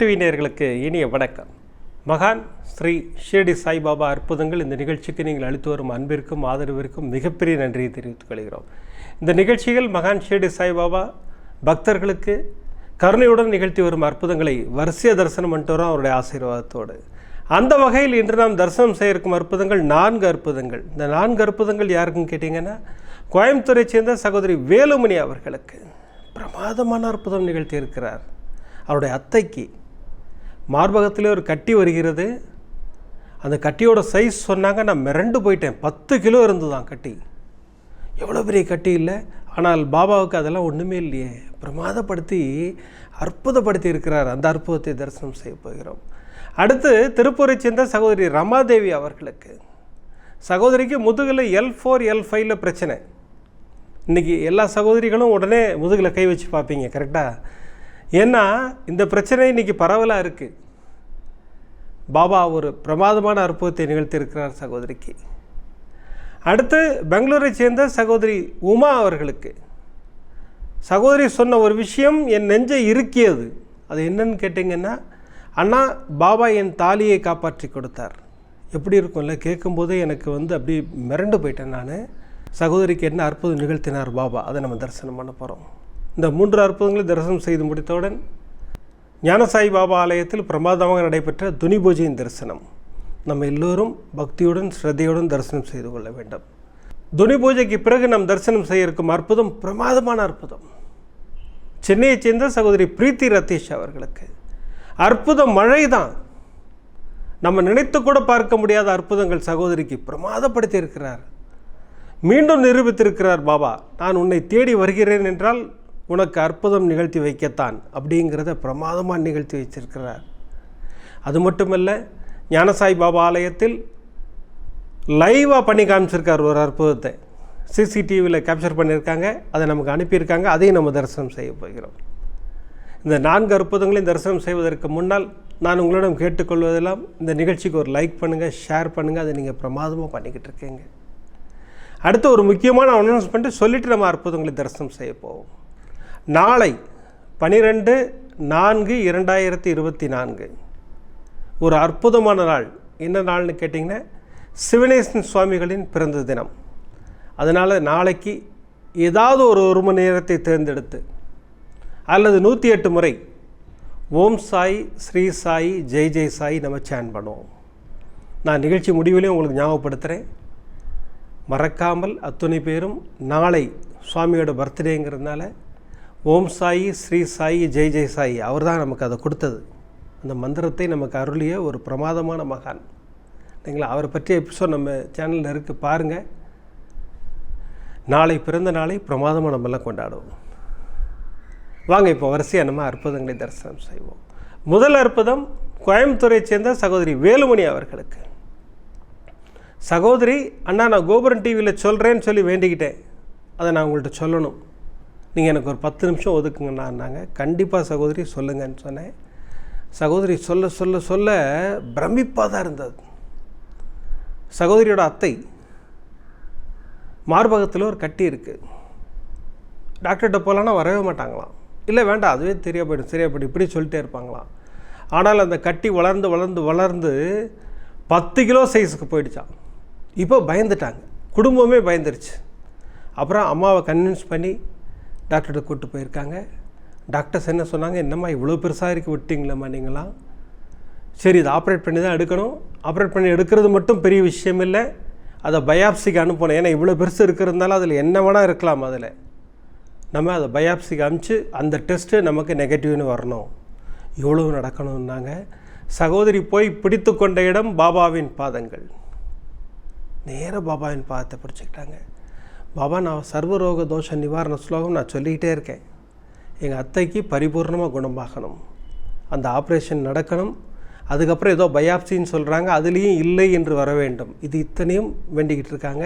TV நேர்களுக்கு இனிய வணக்கம். மகான் ஸ்ரீ ஷிரடி சாய்பாபா அற்புதங்கள் இந்த நிகழ்ச்சிக்கு நீங்கள் அளித்து வரும் அன்பிற்கும் ஆதரவிற்கும் மிகப்பெரிய நன்றியை தெரிவித்துக் கொள்கிறோம். இந்த நிகழ்ச்சிகள் மகான் ஷிரடி சாய்பாபா பக்தர்களுக்கு கருணையுடன் நிகழ்த்தி வரும் அற்புதங்களை வரிசைய தரிசனம் பண்ணிட்டு வரும் அவருடைய ஆசீர்வாதத்தோடு. அந்த வகையில் இன்று நாம் தரிசனம் செய்ய இருக்கும் அற்புதங்கள் நான்கு அற்புதங்கள். இந்த நான்கு அற்புதங்கள் யாருக்குன்னு கேட்டிங்கன்னா கோயம்புத்தூரை சேர்ந்த சகோதரி வேலுமணி அவர்களுக்கு பிரமாதமான அற்புதம் நிகழ்த்தி இருக்கிறார் அவருடைய அத்தைக்கு மார்பகத்திலே ஒரு கட்டி வருகிறது. அந்த கட்டியோட சைஸ் சொன்னாங்க நான் மிரண்டு போயிட்டேன். பத்து கிலோ இருந்துதான் கட்டி. எவ்வளோ பெரிய கட்டி இல்லை. ஆனால் பாபாவுக்கு அதெல்லாம் ஒன்றுமே இல்லையே. பிரமாதப்படுத்தி அற்புதப்படுத்தி இருக்கிறார். அந்த அற்புதத்தை தரிசனம் செய்ய போகிறோம். அடுத்து திருப்பூரை சேர்ந்த சகோதரி ரமாதேவி அவர்களுக்கு. சகோதரிக்கு முதுகில் எல் ஃபோர் எல் ஃபைவ்ல பிரச்சனை. இன்றைக்கி எல்லா சகோதரிகளும் உடனே முதுகில் கை வச்சு பார்ப்பீங்க கரெக்டாக ஏன்னா இந்த பிரச்சனை இன்றைக்கி பரவலாக இருக்குது பாபா ஒரு பிரமாதமான அற்புதத்தை நிகழ்த்தியிருக்கிறார் சகோதரிக்கு. அடுத்து பெங்களூரை சேர்ந்த சகோதரி உமா அவர்களுக்கு. சகோதரி சொன்ன ஒரு விஷயம் என் நெஞ்சை இருக்கியது அது என்னன்னு கேட்டிங்கன்னா அண்ணா பாபா என் தாலியை காப்பாற்றி கொடுத்தார். எப்படி இருக்கும்ல? கேட்கும்போதே எனக்கு வந்து அப்படி மிரண்டு போயிட்டேன் நான். சகோதரிக்கு என்ன அற்புதம் நிகழ்த்தினார் பாபா? அதை நம்ம தரிசனம் பண்ண போகிறோம் இந்த மூன்று அற்புதங்களை தரிசனம் செய்து முடித்தவுடன் ஞானசாய் பாபா ஆலயத்தில் பிரமாதமாக நடைபெற்ற துனி பூஜையின் தரிசனம். நம்ம எல்லோரும் பக்தியுடன் ஸ்ரத்தையுடன் தரிசனம் செய்து கொள்ள வேண்டும். துனி பூஜைக்கு பிறகு நாம் தரிசனம் செய்ய இருக்கும் அற்புதம் பிரமாதமான அற்புதம். சென்னையைச் சேர்ந்த சகோதரி பிரீத்தி ரத்தீஷ் அவர்களுக்கு. அற்புதம் மழை தான் நம்ம நினைத்து கூட பார்க்க முடியாத அற்புதங்கள் சகோதரிக்கு பிரமாதப்படுத்தி இருக்கிறார். மீண்டும் நிரூபித்திருக்கிறார் பாபா நான் உன்னை தேடி வருகிறேன் என்றால் உனக்கு அற்புதம் நிகழ்த்தி வைக்கத்தான் அப்படிங்கிறத பிரமாதமாக நிகழ்த்தி வச்சிருக்கிறார். அது மட்டுமல்ல ஞானசாய் பாபா ஆலயத்தில் லைவாக பண்ணி காமிச்சிருக்கார் ஒரு அற்புதத்தை. சிசிடிவியில் கேப்சர் பண்ணியிருக்காங்க அதை நமக்கு அனுப்பியிருக்காங்க அதையும் நம்ம தரிசனம் செய்ய போகிறோம். இந்த நான்கு அற்புதங்களையும் தரிசனம் செய்வதற்கு முன்னால் நான் உங்களிடம் கேட்டுக்கொள்வதெல்லாம் இந்த நிகழ்ச்சிக்கு ஒரு லைக் பண்ணுங்கள் ஷேர் பண்ணுங்கள் அதை நீங்கள் பிரமாதமாக பண்ணிக்கிட்டு இருக்கீங்க. அடுத்து ஒரு முக்கியமான அனௌன்ஸ்மெண்ட்டு சொல்லிவிட்டு நம்ம அற்புதங்களை தரிசனம் செய்ய போவோம். நாளை பனிரெண்டு நான்கு இரண்டாயிரத்தி இருபத்தி நான்கு. ஒரு அற்புதமான நாள். என்ன நாள்னு கேட்டிங்கன்னா சிவனேசன் சுவாமிகளின் பிறந்த தினம். அதனால் நாளைக்கு ஏதாவது ஒரு ஒரு மணி நேரத்தை தேர்ந்தெடுத்து அல்லது நூற்றி எட்டு முறை ஓம் சாய் ஸ்ரீ சாய் ஜெய் ஜெய் சாய் நம்ம சேன் பண்ணுவோம். நான் நிகழ்ச்சி முடிவிலையும் உங்களுக்கு ஞாபகப்படுத்துகிறேன் மறக்காமல் அத்துணை பேரும் நாளை சுவாமியோட பர்த்டேங்கிறதுனால ஓம் சாயி ஸ்ரீ சாயி ஜெய் ஜெய் சாயி. அவர் தான் நமக்கு அதை கொடுத்தது. அந்த மந்திரத்தை நமக்கு அருளிய ஒரு பிரமாதமான மகான். இல்லைங்களா? அவரை பற்றிய எபிசோட் நம்ம சேனலில் இருக்குது பாருங்கள் நாளை பிறந்த நாளை பிரமாதமாக நம்மெல்லாம் கொண்டாடுவோம். வாங்க இப்போ வரிசையாக நம்ம அற்புதங்களை தரிசனம் செய்வோம். முதல் அற்புதம் கோயம்புத்தூரை சேர்ந்த சகோதரி வேலுமணி அவர்களுக்கு. சகோதரி அண்ணா நான் கோபுரம் டிவியில் சொல்கிறேன்னு சொல்லி வேண்டிக்கிட்டேன். அதை நான் உங்கள்கிட்ட சொல்லணும். நீங்கள் எனக்கு ஒரு பத்து நிமிஷம் ஒதுக்குங்கண்ணான்னாங்க கண்டிப்பாக சகோதரி சொல்லுங்கன்னு சொன்னேன். சகோதரி சொல்ல சொல்ல சொல்ல பிரமிப்பாக தான் இருந்தது. சகோதரியோட அத்தை மார்பகத்தில் ஒரு கட்டி இருக்குது டாக்டர்கிட்ட போகலான்னா வரவே மாட்டாங்களாம். இல்லை வேண்டாம் அதுவே தெரியா போய்டும் சரியா போய்டும் இப்படி சொல்லிட்டே இருப்பாங்களாம். ஆனால் அந்த கட்டி வளர்ந்து வளர்ந்து வளர்ந்து பத்து கிலோ சைஸுக்கு போயிடுச்சான் இப்போ பயந்துட்டாங்க. குடும்பமே பயந்துருச்சு. அப்புறம் அம்மாவை கன்வின்ஸ் பண்ணி டாக்டர்கிட்ட கூப்பிட்டு போயிருக்காங்க. டாக்டர்ஸ் என்ன சொன்னாங்க? என்னம்மா இவ்வளோ பெருசாக இருக்கு விட்டிங்களம்மா நீங்களாம்? சரி இதை ஆப்ரேட் பண்ணி தான் எடுக்கணும். ஆப்ரேட் பண்ணி எடுக்கிறது மட்டும் பெரிய விஷயம் இல்லை. அதை பயாப்சிக்கு அனுப்பணும். ஏன்னா இவ்வளோ பெருசு இருக்கிறதுனால அதில் என்ன வேணால் இருக்கலாம் அதில். நம்ம அதை பயாப்சிக்கு அனுப்பிச்சு அந்த டெஸ்ட்டு நமக்கு நெகட்டிவ்னு வரணும். இவ்வளவு நடக்கணும்னாங்க. சகோதரி போய் பிடித்து கொண்ட இடம் பாபாவின் பாதங்கள். நேராக பாபாவின் பாதத்தை பிடிச்சிக்கிட்டாங்க. பாபா நான் சர்வரோக தோஷ நிவாரண ஸ்லோகம் நான் சொல்லிக்கிட்டே இருக்கேன். எங்கள் அத்தைக்கு பரிபூர்ணமாக குணமாகணும். அந்த ஆப்ரேஷன் நடக்கணும். அதுக்கப்புறம் ஏதோ பயாப்சின்னு சொல்கிறாங்க அதுலேயும் இல்லை என்று வர வேண்டும். இது இத்தனையும் வேண்டிக்கிட்டு இருக்காங்க.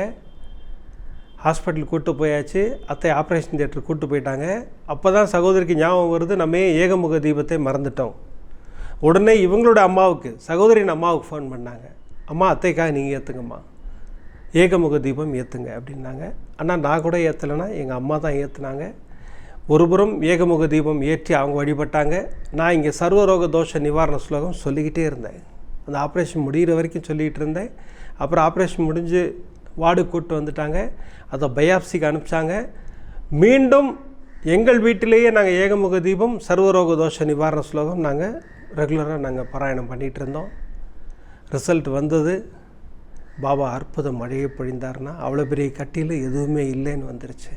ஹாஸ்பிட்டல் கூட்டு போயாச்சு. அத்தை ஆப்ரேஷன் தியேட்டர் கூட்டு போயிட்டாங்க. அப்போ தான் சகோதரிக்கு ஞாபகம் வருது நம்ம ஏகமுக தீபத்தை மறந்துட்டோம்? உடனே இவங்களோட அம்மாவுக்கு சகோதரின் அம்மாவுக்கு ஃபோன் பண்ணாங்க. அம்மா அத்தைக்காக நீங்கள் ஏற்றுங்கம்மா ஏகமுக தீபம் ஏற்றுங்க அப்படின்னாங்க. ஆனால் நான் கூட ஏற்றலைன்னா எங்கள் அம்மா தான் ஏற்றுனாங்க ஒருபுறம் ஏகமுக தீபம் ஏற்றி அவங்க வழிபட்டாங்க. நான் இங்கே சர்வரோக தோஷ நிவாரண ஸ்லோகம் சொல்லிக்கிட்டே இருந்தேன். அந்த ஆப்ரேஷன் முடிகிற வரைக்கும் சொல்லிகிட்டு இருந்தேன். அப்புறம் ஆப்ரேஷன் முடிஞ்சு வார்டு கூப்பிட்டு வந்துட்டாங்க. அதை பயாப்சிக்கு அனுப்பிச்சாங்க. மீண்டும் எங்கள் வீட்டிலேயே நாங்கள் ஏகமுக தீபம் சர்வரோக தோஷ நிவாரண ஸ்லோகம் நாங்கள் ரெகுலராக நாங்கள் பாராயணம் பண்ணிகிட்டு இருந்தோம். ரிசல்ட் வந்தது. பாபா அற்புதம் மழையை பொழிந்தார்னா அவ்வளோ பெரிய கட்டியில் எதுவுமே இல்லைன்னு வந்துருச்சு.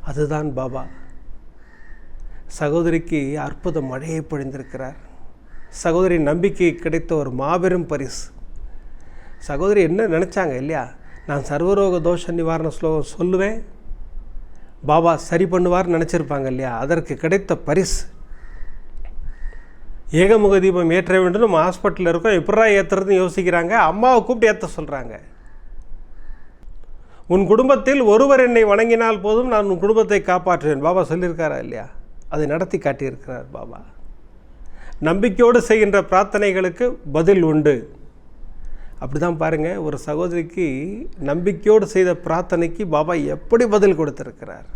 அதுதான் பாபா. சகோதரிக்கு அற்புத மழையை பொழிந்திருக்கிறார். சகோதரி நம்பிக்கை கிடைத்த ஒரு மாபெரும் பரிசு. சகோதரி என்ன நினச்சாங்க இல்லையா? நான் சர்வரோக தோஷ நிவாரண ஸ்லோகம் சொல்லுவேன் பாபா சரி பண்ணுவார்னு நினச்சிருப்பாங்க இல்லையா? அதற்கு கிடைத்த பரிசு. ஏகமுக தீபம் ஏற்ற வேண்டும் நம்ம ஹாஸ்பிட்டலில் இருக்கோம். எப்படா ஏற்றுறதுன்னு யோசிக்கிறாங்க. அம்மாவை கூப்பிட்டு ஏற்ற சொல்கிறாங்க உன் குடும்பத்தில் ஒருவர் என்னை வணங்கினால் போதும் நான் உன் குடும்பத்தை காப்பாற்றுவேன். பாபா சொல்லியிருக்காரா இல்லையா? அதை நடத்தி காட்டியிருக்கிறார் பாபா. நம்பிக்கையோடு செய்கின்ற பிரார்த்தனைகளுக்கு பதில் உண்டு. அப்படி தான் பாருங்கள் ஒரு சகோதரிக்கு நம்பிக்கையோடு செய்த பிரார்த்தனைக்கு பாபா எப்படி பதில் கொடுத்துருக்கிறார்?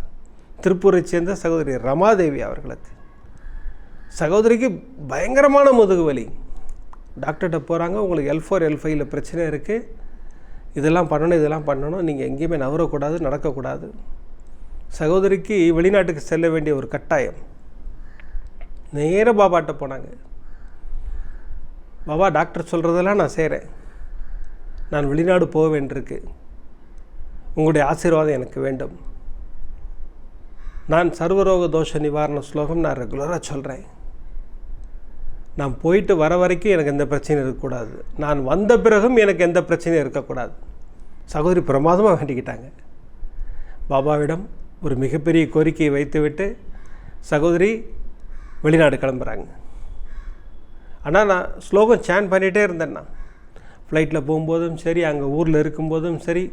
திருப்பூரை சேர்ந்த சகோதரி ரமாதேவி அவர்களுக்கு. சகோதரிக்கு பயங்கரமான முதுகு வலி. டாக்டர்கிட்ட போகிறாங்க உங்களுக்கு எல் ஃபோர் எல் ஃபைவ்ல பிரச்சனை இருக்குது இதெல்லாம் பண்ணணும் இதெல்லாம் பண்ணணும். நீங்கள் எங்கேயுமே நவரக்கூடாது நடக்கக்கூடாது. சகோதரிக்கு வெளிநாட்டுக்கு செல்ல வேண்டிய ஒரு கட்டாயம். நேர பாபாட்ட போனாங்க. பாபா டாக்டர் சொல்கிறதெல்லாம் நான் செய்கிறேன் நான் வெளிநாடு போக வேண்டியிருக்கு. உங்களுடைய ஆசீர்வாதம் எனக்கு வேண்டும். நான் சர்வரோக தோஷ நிவாரண ஸ்லோகம் நான் ரெகுலராக சொல்கிறேன் நான் போயிட்டு வர வரைக்கும் எனக்கு எந்த பிரச்சனையும் இருக்கக்கூடாது. நான் வந்த பிறகும் எனக்கு எந்த பிரச்சனையும் இருக்கக்கூடாது. சகோதரி பிரமாதமாக வேண்டிக்கிட்டாங்க பாபாவிடம் ஒரு மிகப்பெரிய கோரிக்கையை வைத்துவிட்டு சகோதரி வெளிநாடு கிளம்புறாங்க. ஆனால் நான் ஸ்லோகம் சேன் பண்ணிகிட்டே இருந்தேன்னா ஃப்ளைட்டில் போகும்போதும் சரி அங்கே ஊரில் இருக்கும்போதும் சரி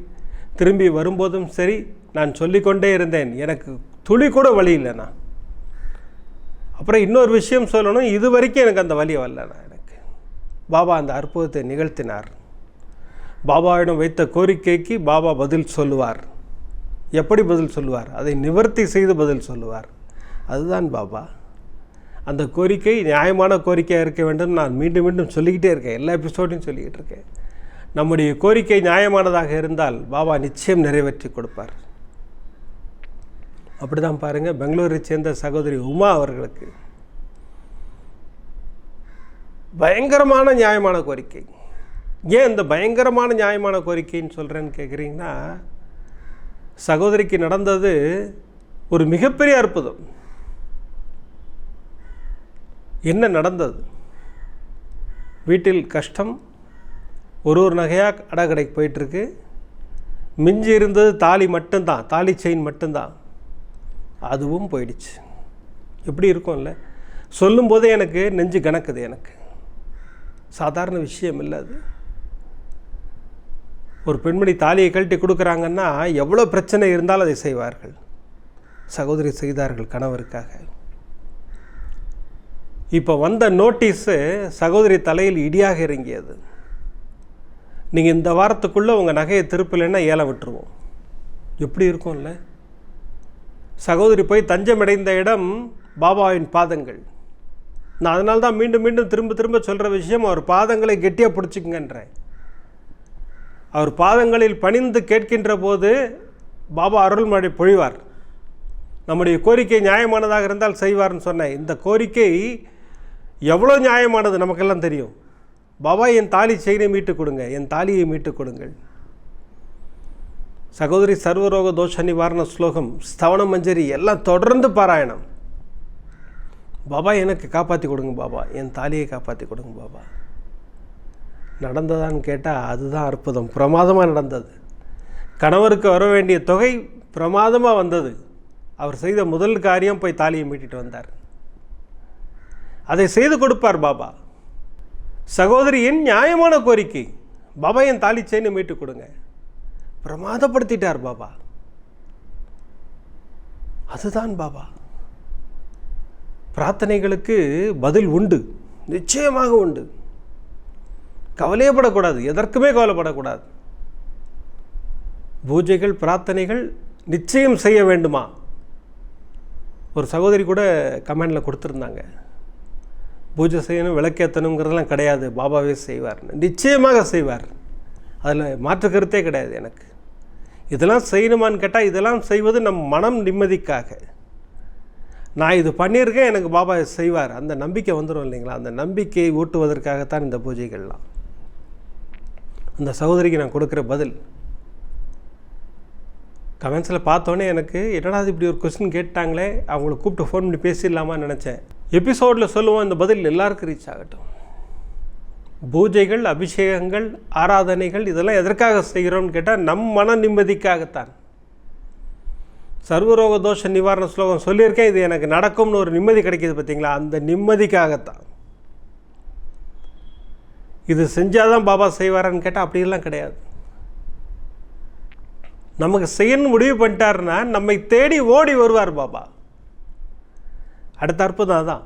திரும்பி வரும்போதும் சரி நான் சொல்லிக்கொண்டே இருந்தேன். எனக்கு துளி கூட வழி இல்லைண்ணா அப்புறம் இன்னொரு விஷயம் சொல்லணும் இது வரைக்கும் எனக்கு அந்த வழி வரலண்ணா எனக்கு. பாபா அந்த அற்புதத்தை நிகழ்த்தினார். பாபாவிடம் வைத்த கோரிக்கைக்கு பாபா பதில் சொல்லுவார். எப்படி பதில் சொல்லுவார்? அதை நிவர்த்தி செய்து பதில் சொல்லுவார். அதுதான் பாபா. அந்த கோரிக்கை நியாயமான கோரிக்கையாக இருக்க வேண்டும். நான் மீண்டும் மீண்டும் சொல்லிக்கிட்டே இருக்கேன். எல்லா எபிசோடையும் சொல்லிக்கிட்டு இருக்கேன். நம்முடைய கோரிக்கை நியாயமானதாக இருந்தால் பாபா நிச்சயம் நிறைவேற்றி கொடுப்பார். அப்படி தான் பாருங்கள் பெங்களூரை சேர்ந்த சகோதரி உமா அவர்களுக்கு பயங்கரமான நியாயமான கோரிக்கை. ஏன் இந்த பயங்கரமான நியாயமான கோரிக்கைன்னு சொல்கிறேன்னு கேட்குறீங்கன்னா சகோதரிக்கு நடந்தது ஒரு மிகப்பெரிய அற்புதம். என்ன நடந்தது? வீட்டில் கஷ்டம் ஒரு ஒரு நகையாக அடகடைக்கு போயிட்டுருக்கு மிஞ்சி இருந்தது தாலி மட்டும்தான் தாலி செயின் மட்டும்தான். அதுவும் போயிடுச்சு. எப்படி இருக்கும்ல? சொல்லும்போதே எனக்கு நெஞ்சு கணக்குது எனக்கு. சாதாரண விஷயம் இல்லை அது. ஒரு பெண்மணி தாலியை கழட்டி கொடுக்குறாங்கன்னா எவ்வளோ பிரச்சனை இருந்தாலும் அதை செய்வார்கள். சகோதரி செய்தார்கள் கணவருக்காக. இப்போ வந்த நோட்டீஸு சகோதரி தலையில் இடியாக இறங்கியது. நீங்கள் இந்த வாரத்துக்குள்ளே உங்கள் நகையை திருப்பலைன்னா ஏழை விட்டுருவோம். எப்படி இருக்கும்ல? சகோதரி போய் தஞ்சமடைந்த இடம் பாபாவின் பாதங்கள். நான் அதனால தான் மீண்டும் மீண்டும் திரும்ப திரும்ப சொல்கிற விஷயம் அவர் பாதங்களை கெட்டியாக பிடிச்சிக்கங்கன்றேன் அவர் பாதங்களில் பணிந்து கேட்கின்ற போது பாபா அருள்மழை பொழிவார். நம்முடைய கோரிக்கை நியாயமானதாக இருந்தால் செய்வார்னு சொன்னேன். இந்த கோரிக்கை எவ்வளோ நியாயமானது நமக்கெல்லாம் தெரியும். பாபா என் தாலி செயினை மீட்டு கொடுங்க. என் தாலியை மீட்டு கொடுங்கள். சகோதரி சர்வரோக தோஷ நிவாரண ஸ்லோகம் ஸ்தவன மஞ்சரி எல்லாம் தொடர்ந்து பாராயணம். பாபா எனக்கு காப்பாற்றி கொடுங்க பாபா. என் தாலியை காப்பாற்றி கொடுங்க பாபா. நடந்ததான்னு கேட்டால் அதுதான் அற்புதம். பிரமாதமாக நடந்தது. கணவருக்கு வர வேண்டிய தொகை பிரமாதமாக வந்தது. அவர் செய்த முதல் காரியம் போய் தாலியை மீட்டிட்டு வந்தார். அதை செய்து கொடுப்பார் பாபா. சகோதரியின் நியாயமான கோரிக்கை பாபா என் தாலி செயினை மீட்டு கொடுங்க. பிரமாதப்படுத்திட்டார் பாபா. அதுதான் பாபா. பிரார்த்தனைகளுக்கு பதில் உண்டு. நிச்சயமாக உண்டு. கவலையப்படக்கூடாது. எதற்குமே கவலைப்படக்கூடாது. பூஜைகள் பிரார்த்தனைகள் நிச்சயம் செய்ய வேண்டுமா? ஒரு சகோதரி கூட கமெண்டில் கொடுத்துருந்தாங்க. பூஜை செய்யணும் விளக்கேற்றணுங்கிறதெல்லாம் கிடையாது. பாபாவே செய்வார் நிச்சயமாக செய்வார். அதில் மாற்று கருத்தே கிடையாது எனக்கு. இதெல்லாம் செய்யணுமான்னு கேட்டால் இதெல்லாம் செய்வது நம் மனம் நிம்மதிக்காக. நான் இது பண்ணியிருக்கேன் எனக்கு பாபா செய்வார். அந்த நம்பிக்கை வந்துடும் இல்லைங்களா? அந்த நம்பிக்கையை ஊட்டுவதற்காகத்தான் இந்த பூஜைகள்லாம். அந்த சகோதரிக்கு நான் கொடுக்குற பதில். கமெண்ட்ஸில் பார்த்தோன்னே எனக்கு என்னடாது இப்படி ஒரு கொஸ்டின் கேட்டாங்களே? அவங்கள கூப்பிட்டு ஃபோன் பண்ணி பேசிடலாமான்னு நினச்சேன். எபிசோடில் சொல்லுவோம் இந்த பதில் எல்லாருக்கும் ரீச் ஆகட்டும். பூஜைகள் அபிஷேகங்கள் ஆராதனைகள் இதெல்லாம் எதற்காக செய்கிறோம்னு கேட்டால் நம் மன நிம்மதிக்காகத்தான். சர்வரோக தோஷ நிவாரண ஸ்லோகம் சொல்லியிருக்கேன் இது எனக்கு நடக்கும்னு ஒரு நிம்மதி கிடைக்கிது பார்த்தீங்களா? அந்த நிம்மதிக்காகத்தான். இது செஞ்சால் தான் பாபா செய்வாரான்னு கேட்டால் அப்படிலாம் கிடையாது. நமக்கு செய்யணும்னு முடிவு பண்ணிட்டாருன்னா நம்மை தேடி ஓடி வருவார் பாபா. அடுத்த அற்புதம் அதான்.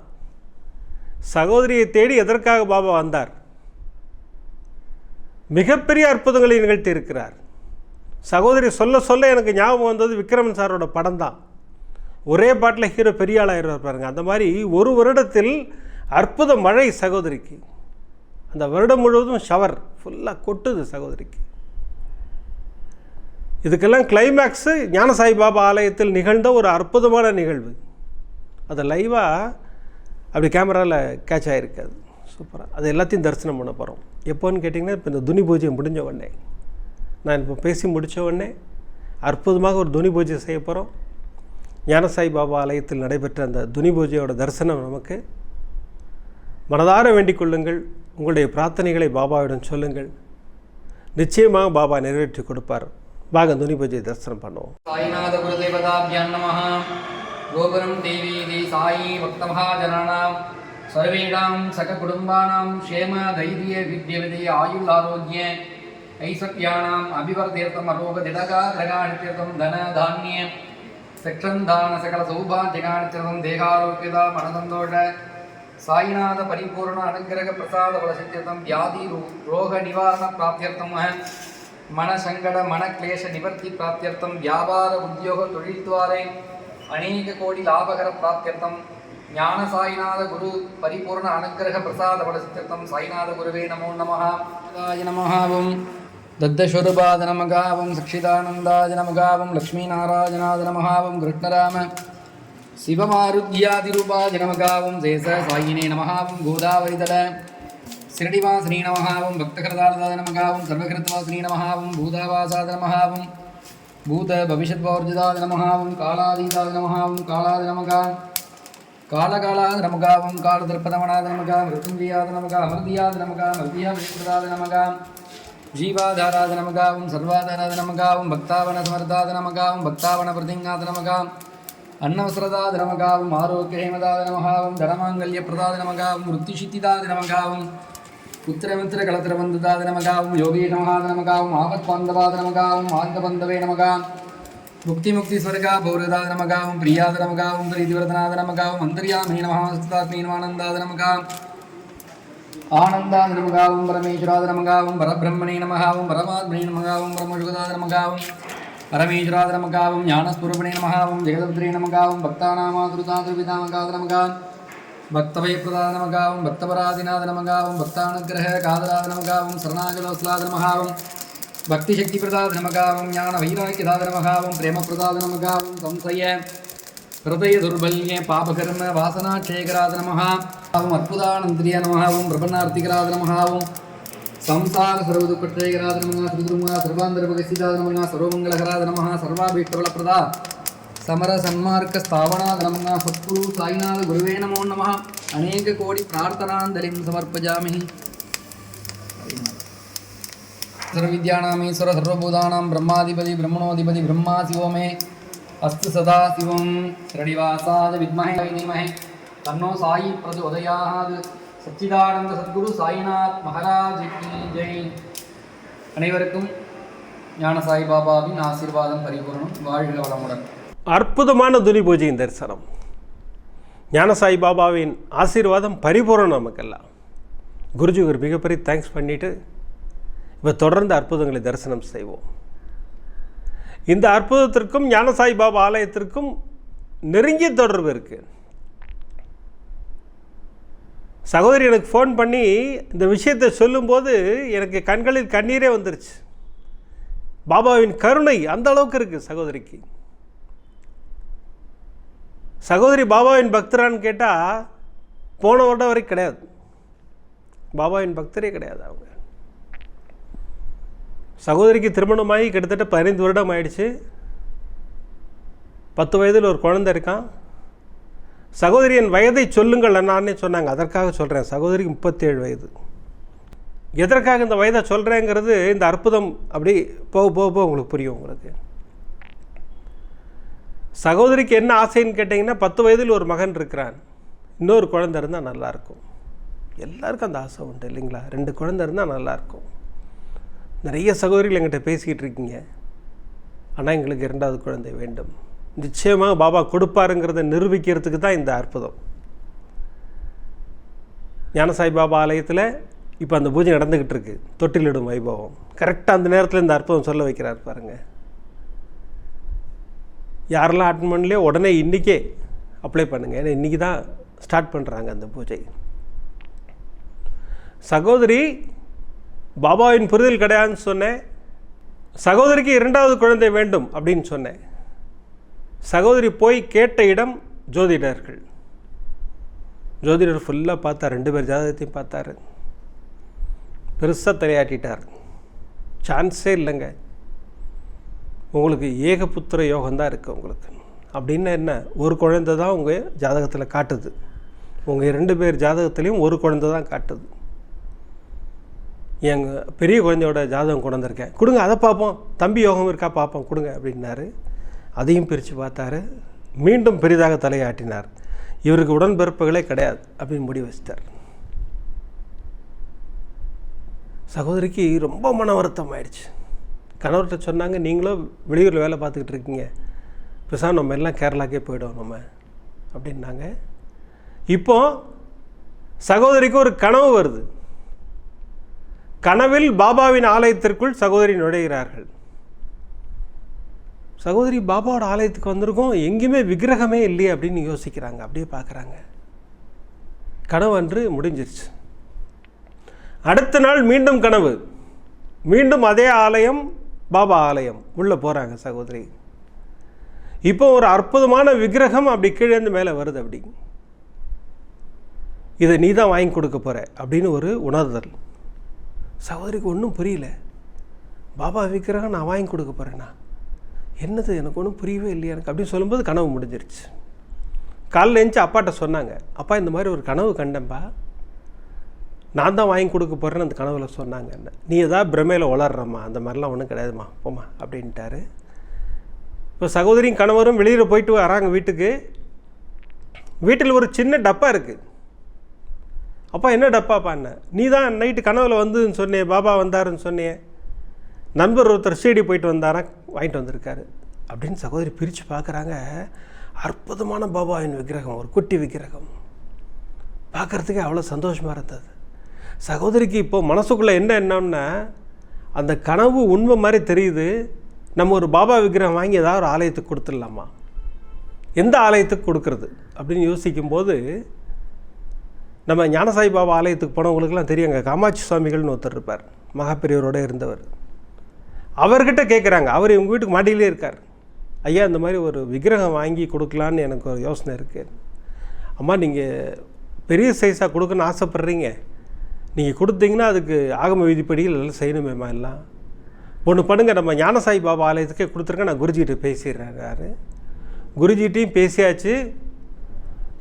சகோதரியை தேடி எதற்காக பாபா வந்தார்? மிகப்பெரிய அற்புதங்களை நிகழ்த்தி இருக்கிறார். சகோதரி சொல்ல சொல்ல எனக்கு ஞாபகம் வந்தது விக்ரமன் சாரோட படம் தான் ஒரே பாட்டில் ஹீரோ பெரிய ஆளாயிருவார் பாருங்க. அந்த மாதிரி ஒரு வருடத்தில் அற்புத மழை சகோதரிக்கு. அந்த வருடம் முழுவதும் ஷவர் ஃபுல்லாக கொட்டுது சகோதரிக்கு. இதுக்கெல்லாம் கிளைமேக்ஸு ஞானசாய் பாபா ஆலயத்தில் நிகழ்ந்த ஒரு அற்புதமான நிகழ்வு. அதை லைவாக அப்படி கேமராவில் கேட்ச் ஆகிருக்காது சூப்பராக அது எல்லாத்தையும் தரிசனம் பண்ண போகிறோம் எப்போன்னு கேட்டிங்கன்னா இப்போ இந்த துணி பூஜை முடிஞ்ச உடனே நான் இப்போ பேசி முடித்த உடனே அற்புதமாக ஒரு துணி பூஜை செய்ய போகிறோம் ஞானசாய் பாபா ஆலயத்தில் நடைபெற்ற அந்த துணி பூஜையோட தரிசனம் நமக்கு. மனதார வேண்டிக் கொள்ளுங்கள். உங்களுடைய பிரார்த்தனைகளை பாபாவிடம் சொல்லுங்கள். நிச்சயமாக பாபா நிறைவேற்றி கொடுப்பார். வாங்க துணி பூஜை தரிசனம் பண்ணுவோம். சாய்நாத குருதேவதாபியான் நம கோபுரம் தேவி சாயி பக்தமகா ஜனானாம். सर्वेषां सककुटुम्बानां क्षेम धैर्य विद्यविदय आयुरारोग्य ऐश्वर्याणाम् अभिवर्ध्यर्थम् अरोगदिडगाग्रगाणित्यर्थं धन धान्य सक्षन्धान सकल सौभाग्यगाणित्यर्थं देहारोग्यता मनसन्तोष साईनाथ परिपूर्ण अनुग्रह प्रसाद बलसिद्ध्यर्थं व्याधि रोग निवारण प्राप्त्यर्थं मनसङ्कट मनक्लेश निवर्ति प्राप्त्यर्थं व्यापार उद्योग தொழில்துவாரே அநேக கோடி லாபகர பிராப்தியர்த்தம் ஞான சாய்நாத குரு பரிபூர்ண அனுகிரக பிரசாத பலசித்தியர்த்தம் சாய்நாத குருவே நமோ நமः நமகாவும் தத்தஸ்வரூபாத நமகாவும். சக்ஷிதானந்தாஜ நமகாவும். லக்ஷ்மீநாராயணாத நமகாவும் கிருஷ்ணராம. சிவமாருத்யாதிரூபாய நமகாவும். சேச சாயினே நமகாவும் கோதாவரிதல சிரடிவாசினி நமகாவும் பக்தகிருதாலதாத நமகாவும். சர்வகிருத்வாசினி நமகாவும் பூதாவாசாத நமகாவும் பூத பவிஷத்வார்ஜிதாத நமகாவும் காலாதீதாத நமகாவும் காலாத நமகா. காலகாலாத நமகாவும் காலதர்ப்பதமனாத நமகா மிருத்துஞ்சயாத நமகா அமிர்தியாத நமகா மர்தியா விஷ்ணுதாத நமகாம் ஜீவாதாராத நமகாவும் சர்வாதாராத நமகாவும் பக்தாவன சமர்த்தாத நமகாவும் பக்தாவன பிரதிங்காத நமகாம் அன்னவசரதாத நமகாவும் ஆரோக்கிய ஹேமதாத நமகாவும் தனமாங்கல்ய பிரதாத நமகாவும் மிருத்யுஷித்திதாத நமகாவும் புத்திரமித்திர கலத்திரபந்ததாத நமகாவும் யோகீ நமகாத நமகாவும் ஆபத்பாந்தவாத நமகாவும் ஆங்கபந்தவே நமகாம் முக்தி முக்தி ஸ்வர்கா பௌரதாத நமகாவும் பிரியாத நமகாவும் பிரீதிவர்தனாத நமகாவும் அந்தர்யாமி நமகாஸ்தாத்மீ ஆனந்தாத நமகாம் ஆனந்தாத நமகாவும் பரமேஸ்வராத நமகாவும் பரபிரம்மணே நமகாவும் பரமாத்மனே நமகாவும் பரமசுகதாத நமகாவும் பரமேஸ்வராத நமகாவும் ஞானஸ்வரூபிணே நமகாவும் ஜெகதபுத்திரே நமகாவும் பக்தானாமாதுருதாதுர்விதாமகாத நமகாம் பக்தவயப்பிரதாத நமகாவும் பக்தபராதிநாத நமகாவும் பக்தானுகிரக காதராத நமகாவும் சரணாகலோஸ்லாத நமகாவும் பக்திசக்திபிரதாதனமகாவம் ஞான வைராக்கியதாதனமகாவம் பிரேமபிரதாதனமகாவம் சம்சய ஹிருதய துர்பல்ய பாபகர்ம வாசனாட்சேகராதனமகாவும் அற்புதானந்திரிய நமகாவும் பிரபன்னார்த்திகராதனமகாவும் சம்சார சர்வதுக்கட்சேகராதனமகா திருதுருமா சர்வாந்தரபகசிதாதனமகா சர்வமங்கலகராதனமகா சர்வாபீஷ்டவளப்பிரதா సమర సన్మార్గ స్థావనాదనమ్మ సత్గురు సాయినాథ గురువే నమో నమ అనేక కోడి ప్రార్థనాందలిం సమర్పజామి சர்வவித்யானாமீஸ்வர சர்வபூதானாம் பிரம்மாதிபதி பிரம்மணோதிபதி பிரம்மா சிவோமே அஸ்து சதா சிவம் ஸ்ரடிவாசாது வித்மஹே தீமஹே தன்னோ சாயி பிரச்சோதயாது சச்சிதானந்த சத்குரு சாய்நாத் மகாராஜ் ஜெய் அனைவருக்கும் ஞான சாய் பாபாவின் ஆசீர்வாதம் பரிபூர்ணம் வாழ்க வளமுடன்। அற்புதமான துலி பூஜையின் தரிசனம் ஞான சாய் பாபாவின் ஆசீர்வாதம் பரிபூர்ணம் நமக்கெல்லாம். குருஜி ஒரு மிகப்பெரிய தேங்க்ஸ் பண்ணிவிட்டு இப்போ தொடர்ந்து அற்புதங்களை தரிசனம் செய்வோம். இந்த அற்புதத்திற்கும் ஞானசாய் பாபா ஆலயத்திற்கும் நெருங்கிய தொடர்பு இருக்குது சகோதரி எனக்கு ஃபோன் பண்ணி இந்த விஷயத்தை சொல்லும்போது எனக்கு கண்களில் கண்ணீரே வந்துருச்சு. பாபாவின் கருணை அந்த அளவுக்கு இருக்குது சகோதரிக்கு. சகோதரி பாபாவின் பக்தரான்னு கேட்டால் போன வருடம் வரைக்கும் கிடையாது. பாபாவின் பக்தரே கிடையாது அவங்க. சகோதரிக்கு திருமணமாகி கிட்டத்தட்ட பதினைந்து வருடம் ஆயிடுச்சு பத்து வயதில் ஒரு குழந்தை இருக்கான். சகோதரியின் வயதை சொல்லுங்கள் அண்ணான்னு சொன்னாங்க. அதற்காக சொல்கிறேன் சகோதரிக்கு முப்பத்தேழு வயது. எதற்காக இந்த வயதை சொல்கிறேங்கிறது இந்த அற்புதம் அப்படி போக போக போக உங்களுக்கு புரியும் உங்களுக்கு. சகோதரிக்கு என்ன ஆசைன்னு கேட்டிங்கன்னா பத்து வயதில் ஒரு மகன் இருக்கிறான். இன்னொரு குழந்தை இருந்தால் நல்லாயிருக்கும் எல்லாருக்கும் அந்த ஆசை உண்டு இல்லைங்களா? ரெண்டு குழந்தை இருந்தால் நல்லாயிருக்கும் நிறைய சகோதரிகள் எங்கிட்ட பேசிக்கிட்டு இருக்கீங்க. ஆனால் எங்களுக்கு இரண்டாவது குழந்தை வேண்டும். நிச்சயமாக பாபா கொடுப்பாருங்கிறத நிரூபிக்கிறதுக்கு தான் இந்த அற்புதம். ஞானசாய் பாபா ஆலயத்தில் இப்போ அந்த பூஜை நடந்துக்கிட்டு இருக்கு. தொட்டிலிடும் வைபவம். கரெக்டாக அந்த நேரத்தில் இந்த அற்புதம் சொல்ல வைக்கிறார் பாருங்கள் யாரெல்லாம் அட்டன் பண்ணலையோ உடனே இன்றைக்கே அப்ளை பண்ணுங்கள் ஏன்னா இன்றைக்கி தான் ஸ்டார்ட் பண்ணுறாங்க அந்த பூஜை. சகோதரி பாபாவின் புரிதல் கிடையாதுன்னு சொன்னேன். சகோதரிக்கு இரண்டாவது குழந்தை வேண்டும் அப்படின்னு சொன்னேன். சகோதரி போய் கேட்ட இடம் ஜோதிடர்கள். ஜோதிடர் ஃபுல்லாக பார்த்தா ரெண்டு பேர் ஜாதகத்தையும் பார்த்தாரு. பெருசாக தலையாட்டிட்டார். சான்ஸே இல்லைங்க. உங்களுக்கு ஏகபுத்திர யோகம்தான் இருக்குது உங்களுக்கு. அப்படின்னா என்ன? ஒரு குழந்தை தான் உங்கள் ஜாதகத்தில் காட்டுது. உங்கள் ரெண்டு பேர் ஜாதகத்துலேயும் ஒரு குழந்தை தான் காட்டுது. எங்கள் பெரிய குழந்தையோட ஜாதகம் கொண்டு வந்திருக்கேன். கொடுங்க அதை பார்ப்போம். தம்பி யோகம் இருக்கா பார்ப்போம். கொடுங்க அப்படின்னாரு. அதையும் பிரித்து பார்த்தாரு. மீண்டும் பெரிதாக தலையாட்டினார். இவருக்கு உடன்பிறப்புகளே கிடையாது அப்படின்னு முடிவு வச்சிட்டார். சகோதரிக்கு ரொம்ப மன வருத்தம் ஆயிடுச்சு. கணவர்கிட்ட சொன்னாங்க நீங்களும் வெளியூரில் வேலை பார்த்துக்கிட்டு இருக்கீங்க. பேசாம நம்ம எல்லாம் கேரளாக்கே போயிடுவோம் நம்ம அப்படின்னாங்க. இப்போ சகோதரிக்கு ஒரு கனவு வருது. கனவில் பாபாவின் ஆலயத்திற்குள் சகோதரி நுழைகிறார்கள். சகோதரி பாபாவோட ஆலயத்துக்கு வந்திருக்கோம். எங்கேயுமே விக்கிரகமே இல்லையே அப்படின்னு யோசிக்கிறாங்க. அப்படியே பார்க்குறாங்க. கனவு அன்று முடிஞ்சிருச்சு. அடுத்த நாள் மீண்டும் கனவு. மீண்டும் அதே ஆலயம் பாபா ஆலயம் உள்ளே போகிறாங்க சகோதரி. இப்போ ஒரு அற்புதமான விக்கிரகம் அப்படி கீழேருந்து மேலே வருது அப்படி. இதை நீ தான் வாங்கி கொடுக்க போகிற அப்படின்னு ஒரு உணர்தல். சகோதரிக்கு ஒன்றும் புரியல. பாபா விற்கிறாங்க நான் வாங்கி கொடுக்க போகிறேண்ணா என்னது எனக்கு ஒன்றும் புரியவே இல்லையா எனக்கு அப்படின்னு சொல்லும்போது கனவு முடிஞ்சிருச்சு. காலைல எழுந்துச்சு அப்பாட்ட சொன்னாங்க. அப்பா இந்த மாதிரி ஒரு கனவு கண்டேன்பா. நான் தான் வாங்கி கொடுக்க போகிறேன்னு அந்த கனவுல சொன்னாங்க. என்ன நீ ஏதாவது பிரமையில் வளர்றம்மா. அந்த மாதிரிலாம் ஒன்றும் கிடையாதும்மா. போம்மா அப்படின்ட்டாரு. இப்போ சகோதரியும் கணவரும் வெளியில் போயிட்டு வராங்க வீட்டுக்கு. வீட்டில் ஒரு சின்ன டப்பா இருக்குது அப்பா என்ன டப்பாப்பா என்ன? நீ தான் நைட்டு கனவில் வந்துன்னு சொன்னே பாபா வந்தாருன்னு சொன்னே நண்பர் ஒருத்தர் ஷீடி போயிட்டு வந்தாரா? வாங்கிட்டு வந்திருக்காரு. அப்படின்னு சகோதரி பிரித்து பார்க்குறாங்க. அற்புதமான பாபாவின் விக்கிரகம் ஒரு குட்டி விக்கிரகம். பார்க்குறதுக்கு அவ்வளோ சந்தோஷமாக இருந்தது. சகோதரிக்கு இப்போது மனசுக்குள்ளே என்ன என்னன்னா அந்த கனவு உண்மை மாதிரி தெரியுது. நம்ம ஒரு பாபா விக்கிரகம் வாங்கி ஏதாவது ஒரு ஆலயத்துக்கு கொடுத்துடலாமா? எந்த ஆலயத்துக்கு கொடுக்கறது? அப்படின்னு யோசிக்கும்போது நம்ம ஞானசாய் பாபா ஆலயத்துக்கு போனவங்களுக்குலாம் தெரியுங்க காமாட்சி சுவாமிகள்னு ஒருத்தர் இருப்பார். மகாபெரியவரோடு இருந்தவர். அவர்கிட்ட கேட்குறாங்க அவர் இவங்க வீட்டுக்கு மாடியிலே இருக்கார். ஐயா இந்த மாதிரி ஒரு விக்கிரகம் வாங்கி கொடுக்கலான்னு எனக்கு ஒரு யோசனை இருக்குது அம்மா நீங்கள் பெரிய சைஸாக கொடுக்கணும்னு ஆசைப்பட்றீங்க. நீங்கள் கொடுத்தீங்கன்னா அதுக்கு ஆகம விதிப்படிகள் எல்லாம் செய்யணுமேம்மா எல்லாம். ஒன்று பண்ணுங்கள் நம்ம ஞானசாய் பாபா ஆலயத்துக்கே கொடுத்துருங்க. நான் குருஜிகிட்ட பேசிடுறாரு குருஜிகிட்டையும் பேசியாச்சு.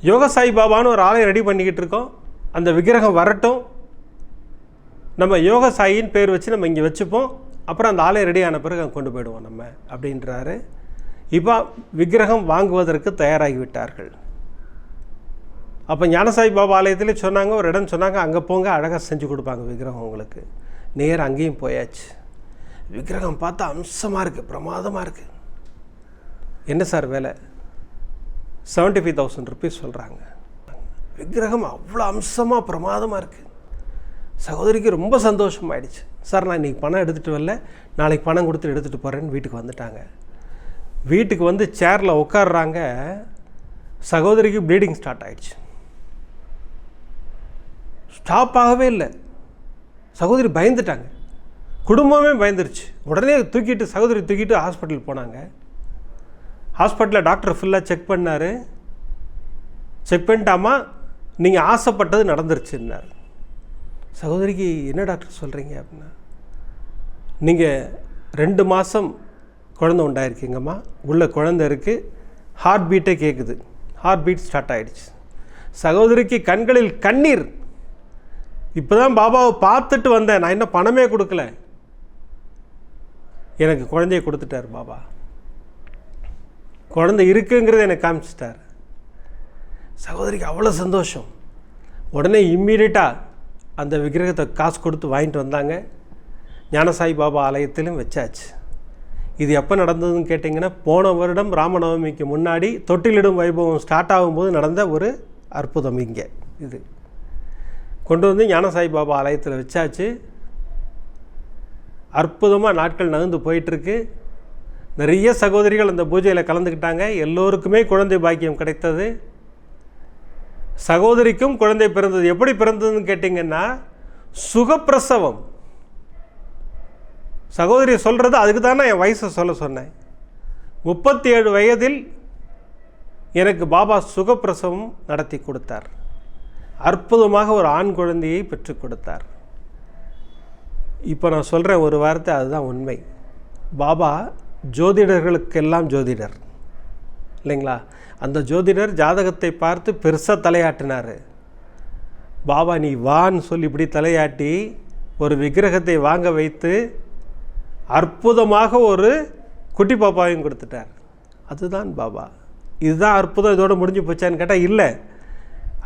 யோக சாய் பாபான்னு ஒரு ஆலயம் ரெடி பண்ணிக்கிட்டு இருக்கோம். அந்த விக்கிரகம் வரட்டும். நம்ம யோக சாயின்னு பேர் வச்சு நம்ம இங்கே வச்சுப்போம். அப்புறம் அந்த ஆலை ரெடி ஆன பிறகு அங்கே கொண்டு போயிடுவோம் நம்ம அப்படின்றாரு. இப்போ விக்கிரகம் வாங்குவதற்கு தயாராகிவிட்டார்கள். அப்போ ஞானசாய் பாபா ஆலயத்திலே சொன்னாங்க ஒரு இடம் சொன்னாங்க அங்கே போங்க அழகாக செஞ்சு கொடுப்பாங்க விக்கிரகம் உங்களுக்கு. நேர் அங்கேயும் போயாச்சு. விக்கிரகம் பார்த்தா அம்சமாக இருக்குது பிரமாதமாக இருக்குது என்ன சார் வேலை? செவன்ட்டி ஃபைவ் தௌசண்ட் ருபீஸ் சொல்கிறாங்க விக்கிரகம் அவ்வளோ அம்சமாக பிரமாதமாக இருக்குது சகோதரிக்கு ரொம்ப சந்தோஷமாயிடுச்சு. சார் நான் இன்றைக்கி பணம் எடுத்துகிட்டு வரல. நாளைக்கு பணம் கொடுத்து எடுத்துகிட்டு போகிறேன்னு வீட்டுக்கு வந்துட்டாங்க. வீட்டுக்கு வந்து சேரில் உட்காடுறாங்க சகோதரிக்கு ப்ளீடிங் ஸ்டார்ட் ஆகிடுச்சு ஸ்டாப் ஆகவே இல்லை. சகோதரி பயந்துட்டாங்க. குடும்பமே பயந்துருச்சு. உடனே தூக்கிட்டு சகோதரி தூக்கிட்டு ஹாஸ்பிட்டல் போனாங்க. ஹாஸ்பிட்டலில் டாக்டர் ஃபுல்லாக செக் பண்ணார். செக் பண்ணிட்டாமா? நீங்கள் ஆசைப்பட்டது நடந்துருச்சுன்னார். சகோதரிக்கு என்ன டாக்டர் சொல்கிறீங்க அப்படின்னா நீங்கள் ரெண்டு மாதம் குழந்த உண்டாயிருக்கீங்கம்மா. உள்ள குழந்தை இருக்குது ஹார்ட் பீட்டே கேட்குது ஹார்ட் பீட் ஸ்டார்ட் ஆகிடுச்சு சகோதரிக்கு கண்களில் கண்ணீர். இப்போ தான் பாபாவை பார்த்துட்டு வந்தேன். நான் இன்னும் பணமே கொடுக்கல. எனக்கு குழந்தைய கொடுத்துட்டார் பாபா. குழந்தை இருக்குங்கிறத எனக்கு காமிச்சிட்டார். சகோதரிக்கு அவ்வளோ சந்தோஷம். உடனே இம்மீடியட்டாக அந்த விக்கிரகத்தை காசு கொடுத்து வாங்கிட்டு வந்தாங்க. ஞானசாய் பாபா ஆலயத்திலும் வச்சாச்சு. இது எப்போ நடந்ததுன்னு கேட்டிங்கன்னா போன வருடம் ராமநவமிக்கு முன்னாடி தொட்டிலிடும் வைபவம் ஸ்டார்ட் ஆகும்போது நடந்த ஒரு அற்புதம் இங்கே. இது. கொண்டு வந்து ஞானசாய் பாபா ஆலயத்தில் வச்சாச்சு. அற்புதமாக நாட்கள் நகர்ந்து போயிட்டுருக்கு. நிறைய சகோதரிகள் அந்த பூஜையில் கலந்துக்கிட்டாங்க. எல்லோருக்குமே குழந்தை பாக்கியம் கிடைத்தது. சகோதரிக்கும் குழந்தை பிறந்தது. எப்படி பிறந்ததுன்னு கேட்டிங்கன்னா சுகப்பிரசவம். சகோதரி சொல்கிறது அதுக்கு தானே என் வயசை சொல்ல சொன்னேன். முப்பத்தி ஏழு வயதில் எனக்கு பாபா சுகப்பிரசவம் நடத்தி கொடுத்தார். அற்புதமாக ஒரு ஆண் குழந்தையை பெற்றுக் கொடுத்தார். இப்போ நான் சொல்கிறேன் ஒரு வார்த்தை அதுதான் உண்மை. பாபா ஜோதிடர்களுக்கெல்லாம் ஜோதிடர். இல்லைங்களா? அந்த ஜோதிடர் ஜாதகத்தை பார்த்து பெருசாக தலையாட்டினார். பாபா நீ வான்னு சொல்லி இப்படி தலையாட்டி ஒரு விக்கிரகத்தை வாங்க வைத்து அற்புதமாக ஒரு குட்டி பாப்பாவையும் கொடுத்துட்டார். அதுதான் பாபா. இதுதான் அற்புதம். இதோட முடிஞ்சு போச்சான்னு கேட்டால் இல்லை.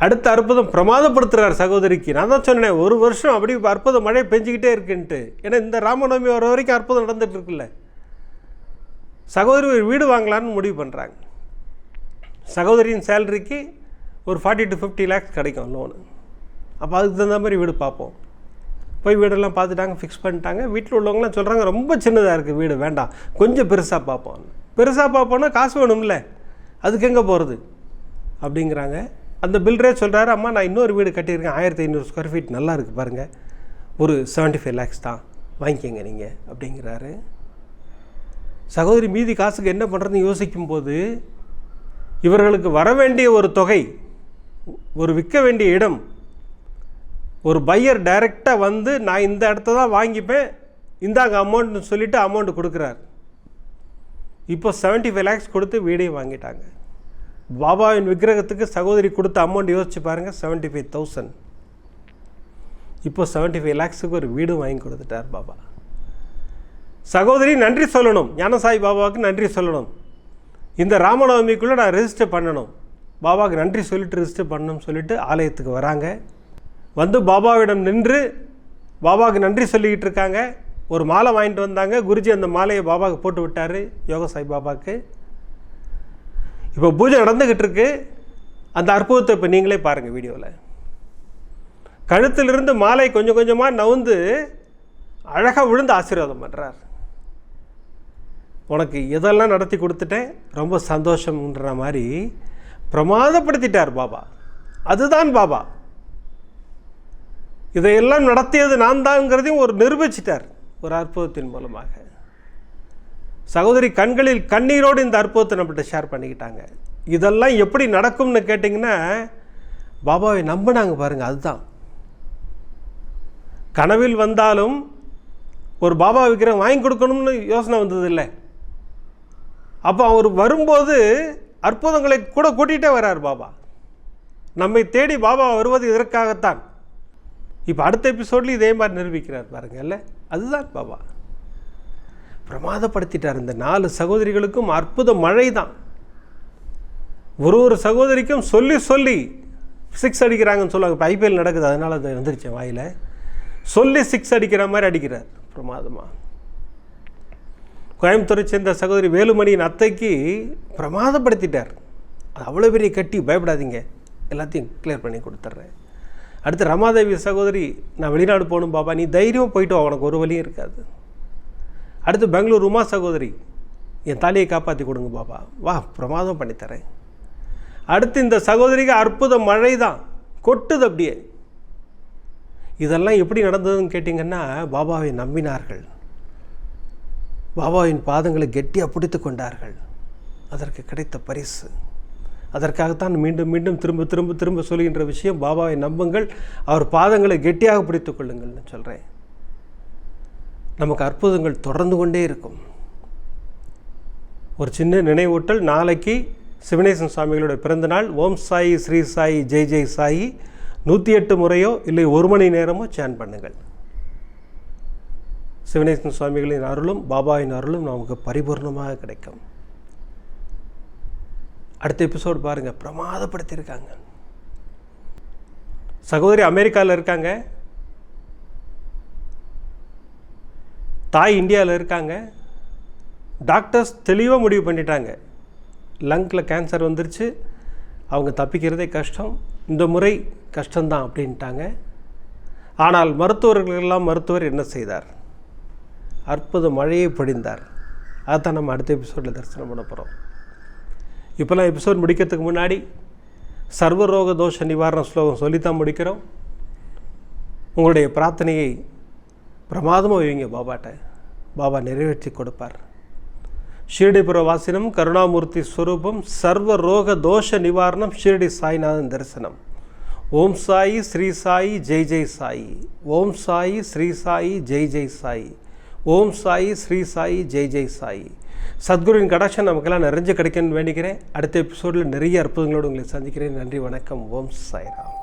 அடுத்த அற்புதம் பிரமாதப்படுத்துகிறார் சகோதரிக்கு. நான் தான் சொன்னேன் ஒரு வருஷம் அப்படி அற்புதம் மழை பெஞ்சிக்கிட்டே இருக்குன்ட்டு. ஏன்னா இந்த ராமநவமி வர வரைக்கும் அற்புதம் நடந்துகிட்டு இருக்குல்ல. சகோதரி ஒரு வீடு வாங்கலான்னு முடிவு பண்ணுறாங்க சகோதரியின் சேலரிக்கு ஒரு ஃபார்ட்டி டு ஃபிஃப்டி லேக்ஸ் கிடைக்கும் லோனு அப்போ அதுக்கு தகுந்த மாதிரி வீடு பார்ப்போம். போய் வீடெல்லாம் பார்த்துட்டாங்க ஃபிக்ஸ் பண்ணிட்டாங்க. வீட்டில் உள்ளவங்களாம் சொல்கிறாங்க ரொம்ப சின்னதாக இருக்குது வீடு வேண்டாம். கொஞ்சம் பெருசாக பார்ப்போம். பெருசாக பார்ப்போன்னா காசு வேணும்ல. அதுக்கு எங்கே போகிறது அப்படிங்கிறாங்க. அந்த பில்டரே சொல்கிறாரு அம்மா நான் இன்னொரு வீடு கட்டியிருக்கேன். ஆயிரத்தி ஐநூறு ஸ்கொயர் ஃபீட் நல்லா இருக்குது பாருங்கள் ஒரு செவன்ட்டி ஃபைவ் லேக்ஸ் தான். வாங்கிக்கோங்க நீங்கள் அப்படிங்கிறாரு. சகோதரி மீதி காசுக்கு என்ன பண்ணுறதுன்னு யோசிக்கும்போது இவர்களுக்கு வர வேண்டிய ஒரு தொகை ஒரு விற்க வேண்டிய இடம் ஒரு பையர் டைரெக்டாக வந்து நான் இந்த இடத்த தான் வாங்கிப்பேன் இந்தாங்க அமௌண்ட்னு சொல்லிவிட்டு அமௌண்ட் கொடுக்குறார். இப்போ செவன்ட்டி ஃபைவ் லேக்ஸ் கொடுத்து வீடையும் வாங்கிட்டாங்க. பாபாவின் விக்கிரகத்துக்கு சகோதரி கொடுத்த அமௌண்ட் யோசிச்சு பாருங்கள் செவன்ட்டி ஃபைவ் தௌசண்ட் இப்போ செவன்ட்டி ஃபைவ் லேக்ஸுக்கு ஒரு வீடும் வாங்கி கொடுத்துட்டார் பாபா. சகோதரி நன்றி சொல்லணும். ஞானசாய் பாபாவுக்கு நன்றி சொல்லணும். இந்த ராமநவமிக்குள்ளே நான் ரெஜிஸ்டர் பண்ணணும். பாபாவுக்கு நன்றி சொல்லிட்டு ரெஜிஸ்டர் பண்ணணும்னு சொல்லிட்டு ஆலயத்துக்கு வராங்க. வந்து பாபாவிடம் நின்று பாபாவுக்கு நன்றி சொல்லிக்கிட்டு இருக்காங்க. ஒரு மாலை வாங்கிட்டு வந்தாங்க. குருஜி அந்த மாலையை பாபாவுக்கு போட்டு விட்டார் யோக சாய் பாபாவுக்கு. இப்போ பூஜை நடந்துக்கிட்டு இருக்கு. அந்த அற்புதத்தை இப்போ நீங்களே பாருங்கள் வீடியோவில் கழுத்திலிருந்து மாலை கொஞ்சம் கொஞ்சமாக நவுந்து அழகாக விழுந்து ஆசீர்வாதம் பண்ணுறார் உனக்கு இதெல்லாம் நடத்தி கொடுத்துட்டேன்? ரொம்ப சந்தோஷம்ன்ற மாதிரி பிரமாதப்படுத்திட்டார் பாபா. அதுதான் பாபா. இதையெல்லாம் நடத்தியது நான் தான்ங்கிறதையும் ஒரு நிரூபிச்சிட்டார் ஒரு அற்புதத்தின் மூலமாக. சகோதரி கண்களில் கண்ணீரோடு இந்த அற்புதத்தை நம்மகிட்ட ஷேர் பண்ணிக்கிட்டாங்க. இதெல்லாம் எப்படி நடக்கும்னு கேட்டிங்கன்னா பாபாவை நம்பினாங்க பாருங்கள் அதுதான். கனவில் வந்தாலும் ஒரு பாபா விக்கிரகம் வாங்கி கொடுக்கணும்னு யோசனை வந்தது இல்லை அப்போ அவர் வரும்போது அற்புதங்களை கூட கூட்டிகிட்டே வர்றார் பாபா. நம்மை தேடி பாபா வருவது இதற்காகத்தான். இப்போ அடுத்த எபிசோட்லேயும் இதே மாதிரி நிரூபிக்கிறார் பாருங்கள்ல அதுதான் பாபா. பிரமாதப்படுத்திட்டார் இந்த நாலு சகோதரிகளுக்கும் அற்புத மழை தான். ஒரு ஒரு சகோதரிக்கும் சொல்லி சொல்லி சிக்ஸ் அடிக்கிறாங்கன்னு சொல்லுவாங்க. இப்போ ஐபிஎல் நடக்குது அதனால் அது வந்துருச்சேன் வாயில். சொல்லி சிக்ஸ் அடிக்கிற மாதிரி அடிக்கிறார் பிரமாதமாக கோயம்புத்தூரை சேர்ந்த சகோதரி வேலுமணியின் அத்தைக்கு பிரமாதப்படுத்திட்டார். அது அவ்வளோ பெரிய கட்டி பயப்படாதீங்க. எல்லாத்தையும் கிளியர் பண்ணி கொடுத்துட்றேன். அடுத்து ரமாதேவி சகோதரி நான் வெளிநாடு போகணும் பாபா நீ தைரியம் போயிட்டு அவனுக்கு உனக்கு ஒரு வழியும் இருக்காது. அடுத்து பெங்களூர் உமா சகோதரி என் தாலியை காப்பாற்றி கொடுங்க பாபா வா பிரமாதம் பண்ணித்தரேன் அடுத்து இந்த சகோதரிக்கு அற்புத மழை தான் கொட்டுது அப்படியே. இதெல்லாம் எப்படி நடந்ததுன்னு கேட்டிங்கன்னா பாபாவை நம்பினார்கள். பாபாவின் பாதங்களை கெட்டியாக பிடித்து கொண்டார்கள். அதற்கு கிடைத்த பரிசு. அதற்காகத்தான் மீண்டும் மீண்டும் திரும்ப திரும்ப திரும்ப சொல்கின்ற விஷயம் பாபாவை நம்புங்கள் அவர் பாதங்களை கெட்டியாக பிடித்து கொள்ளுங்கள்னு சொல்கிறேன் நமக்கு அற்புதங்கள் தொடர்ந்து கொண்டே இருக்கும். ஒரு சின்ன நினைவூட்டல் நாளைக்கு சிவனேசன் சுவாமிகளுடைய பிறந்தநாள் ஓம் சாயி ஸ்ரீ சாயி ஜெய் ஜெய் சாயி நூற்றி எட்டு முறையோ இல்லை ஒரு மணி நேரமோ சேன் பண்ணுங்கள். சிவனேசன் சுவாமிகளின் அருளும் பாபாவின் அருளும் நமக்கு பரிபூர்ணமாக கிடைக்கும். அடுத்த எபிசோடு பாருங்கள் பிரமாதப்படுத்தியிருக்காங்க. சகோதரி அமெரிக்காவில் இருக்காங்க. தாய் இந்தியாவில் இருக்காங்க. டாக்டர்ஸ் தெளிவாக முடிவு பண்ணிட்டாங்க. லங்கில் கேன்சர் வந்துருச்சு. அவங்க தப்பிக்கிறதே கஷ்டம். இந்த முறை கஷ்டம்தான் அப்படின்ட்டாங்க. ஆனால் மருத்துவர்களெல்லாம் மருத்துவர் என்ன செய்தார்? அற்புத மழையை பொழிந்தார். அதைத்தான் நம்ம அடுத்த எபிசோடில் தரிசனம் பண்ண போகிறோம் இப்போலாம் எபிசோட் முடிக்கிறதுக்கு முன்னாடி சர்வரோக தோஷ நிவாரண ஸ்லோகம் சொல்லித்தான் முடிக்கிறோம். உங்களுடைய பிரார்த்தனையை பிரமாதமாக வைங்க பாபாட்ட. பாபா நிறைவேற்றி கொடுப்பார். ஷீரடிபுர வாசினம் கருணாமூர்த்தி ஸ்வரூபம் சர்வ ரோக தோஷ நிவாரணம் ஷீரடி சாய்நாதன் தரிசனம். ஓம் சாயி ஸ்ரீ சாயி ஜெய் ஜெய் சாயி. ஓம் சாயி ஸ்ரீ சாயி ஜெய் ஜெய் சாயி. ஓம் சாயி ஸ்ரீ சாயி ஜெய் ஜெய் சாயி. சத்குருவின் கடாட்சம் நமக்கெல்லாம் நிறைஞ்சு கிடைக்கணும்னு வேண்டிக்கிறேன். அடுத்த எபிசோடில் நிறைய அற்புதங்களோடு உங்களை சந்திக்கிறேன். நன்றி வணக்கம். ஓம் சாய்ராம்.